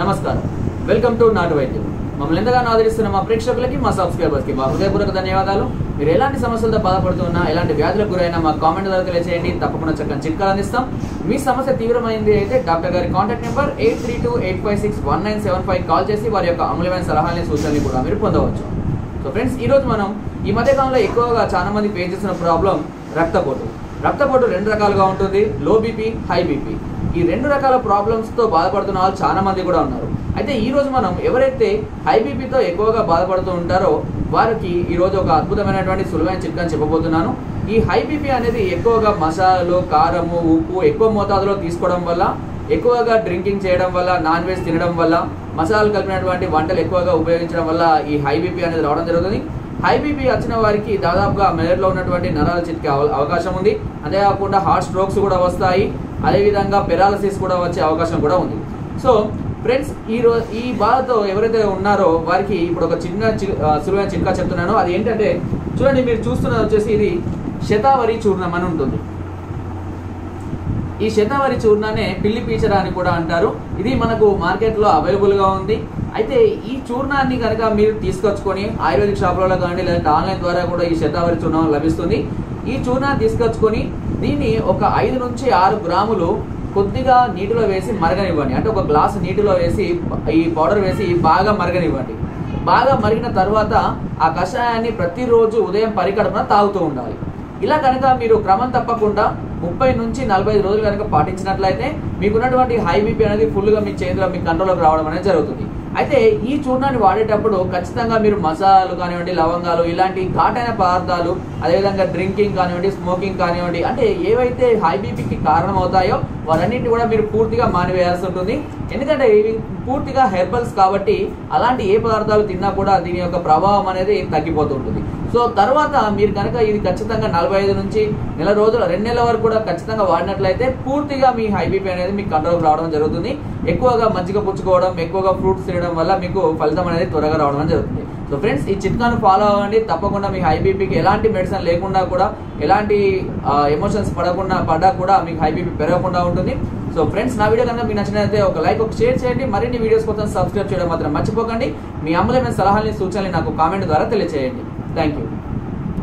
నమస్కారం. Welcome to నాటు వైద్యం. మమ్మల్ని ఎంతగానో ఆదరిస్తున్న మా ప్రేక్షకులకి మా సబ్స్క్రైబర్స్కి మా హృదయపూర్వక ధన్యవాదాలు. మీరు ఎలాంటి సమస్యలతో బాధపడుతున్నా ఎలాంటి వ్యాధులకు గురైనా మా కామెంట్ ద్వారా తెలియజేయండి తప్పకుండా చక్కని చిట్కాలు అందిస్తాం. మీ సమస్య తీవ్రమైంది అయితే డాక్టర్ గారి contact number eight three two eight five six one nine seven five call చేసి వారి యొక్క అమూల్యమైన సలహాలని సూచనలు కూడా మీరు పొందవచ్చు. సో ఫ్రెండ్స్ ఈరోజు మనం ఈ మధ్యకాలంలో ఎక్కువగా చాలా మంది ఫేస్ చేస్తున్న ప్రాబ్లం రక్తపోటు. రక్తపోటు రెండు రకాలుగా ఉంటుంది. లో బీపీ హై బీపీ ఈ రెండు రకాల ప్రాబ్లమ్స్తో బాధపడుతున్న వాళ్ళు చాలా మంది కూడా ఉన్నారు. అయితే ఈరోజు మనం ఎవరైతే హై బీపీతో ఎక్కువగా బాధపడుతూ ఉంటారో వారికి ఈరోజు ఒక అద్భుతమైనటువంటి సులువైన చిట్కాని చెప్పబోతున్నాను. ఈ హై బీపీ అనేది ఎక్కువగా మసాలాలు కారము ఉప్పు ఎక్కువ మోతాదులో తీసుకోవడం వల్ల ఎక్కువగా డ్రింకింగ్ చేయడం వల్ల నాన్ వెజ్ తినడం వల్ల మసాలాలు కలిపినటువంటి వంటలు ఎక్కువగా ఉపయోగించడం వల్ల ఈ హై బీపీ అనేది రావడం జరుగుతుంది. హై బీపీ వచ్చిన వారికి దాదాపుగా మెదడులో ఉన్నటువంటి నరాలు చిట్కే అవ- అవకాశం ఉంది. అంతేకాకుండా హార్ట్ స్ట్రోక్స్ కూడా వస్తాయి. అదేవిధంగా పెరాలసిస్ కూడా వచ్చే అవకాశం కూడా ఉంది. సో ఫ్రెండ్స్ ఈ రోజు ఈ బాధతో ఎవరైతే ఉన్నారో వారికి ఇప్పుడు ఒక చిన్న సులువైన చిట్కా చెప్తున్నాను. అది ఏంటంటే చూడండి మీరు చూస్తున్నది వచ్చేసి ఇది శతావరి చూర్ణం అని ఉంటుంది. ఈ శతావరి చూర్ణాన్ని పిల్లి పీచర అని కూడా అంటారు. ఇది మనకు మార్కెట్లో అవైలబుల్గా ఉంది. అయితే ఈ చూర్ణాన్ని కనుక మీరు తీసుకొచ్చుకొని ఆయుర్వేదిక్ షాపులలో కానీ లేదంటే ఆన్లైన్ ద్వారా కూడా ఈ శతావరి చూర్ణం లభిస్తుంది. ఈ చూర్ణాన్ని తీసుకొచ్చుకొని దీన్ని ఒక ఐదు నుంచి ఆరు గ్రాములు కొద్దిగా నీటిలో వేసి మరగనివ్వండి. అంటే ఒక గ్లాసు నీటిలో వేసి ఈ పౌడర్ వేసి బాగా మరగనివ్వండి. బాగా మరిగిన తర్వాత ఆ కషాయాన్ని ప్రతిరోజు ఉదయం పరికడమున తాగుతూ ఉండాలి. ఇలా కనుక మీరు క్రమం తప్పకుండా ముప్పై నుంచి నలభై ఐదు రోజులు కనుక పాటించినట్లయితే మీకున్నటువంటి హై బీపీ అనేది ఫుల్గా మీ చేతిలో మీ కంట్రోల్లోకి రావడం అనేది జరుగుతుంది. అయితే ఈ చూర్ణాన్ని వాడేటప్పుడు ఖచ్చితంగా మీరు మసాలాలు కానివ్వండి లవంగాలు ఇలాంటి ఘాటైన పదార్థాలు అదేవిధంగా డ్రింకింగ్ కానివ్వండి స్మోకింగ్ కానివ్వండి అంటే ఏవైతే హై బీపీకి కారణం అవుతాయో కూడా మీరు పూర్తిగా మానివేయాల్సి ఉంటుంది. ఎందుకంటే ఇవి పూర్తిగా హెర్బల్స్ కాబట్టి అలాంటి ఏ పదార్థాలు తిన్నా కూడా దీని యొక్క ప్రభావం అనేది తగ్గిపోతూ ఉంటుంది. సో తర్వాత మీరు కనుక ఇది ఖచ్చితంగా నలభై ఐదు నుంచి నెల రోజులు రెండు నెలల వరకు కూడా ఖచ్చితంగా వాడినట్లయితే పూర్తిగా మీ హైబీపీ అనేది మీకు కంట్రోల్ రావడం జరుగుతుంది. ఎక్కువగా మజ్జిగ పుచ్చుకోవడం ఎక్కువగా ఫ్రూట్స్ తినడం వల్ల మీకు ఫలితం అనేది త్వరగా రావడం జరుగుతుంది. సో ఫ్రెండ్స్ ఈ చిట్కాను ఫాలో అవ్వండి. తప్పకుండా మీ హై బీపీకి ఎలాంటి మెడిసిన్ లేకుండా కూడా ఎలాంటి ఎమోషన్స్ పడకుండా పడ్డా కూడా మీకు హై బీపీ పెరగకుండా ఉంటుంది. సో ఫ్రెండ్స్ నా వీడియో కనుక మీకు నచ్చినట్లయితే ఒక లైక్ ఒక షేర్ చేయండి. మరిన్ని వీడియోస్ కోసం సబ్స్క్రైబ్ చేయడం మాత్రం మర్చిపోకండి. మీ అమలైన సలహాలని సూచనలు నాకు కామెంట్ ద్వారా తెలియజేయండి Thank you.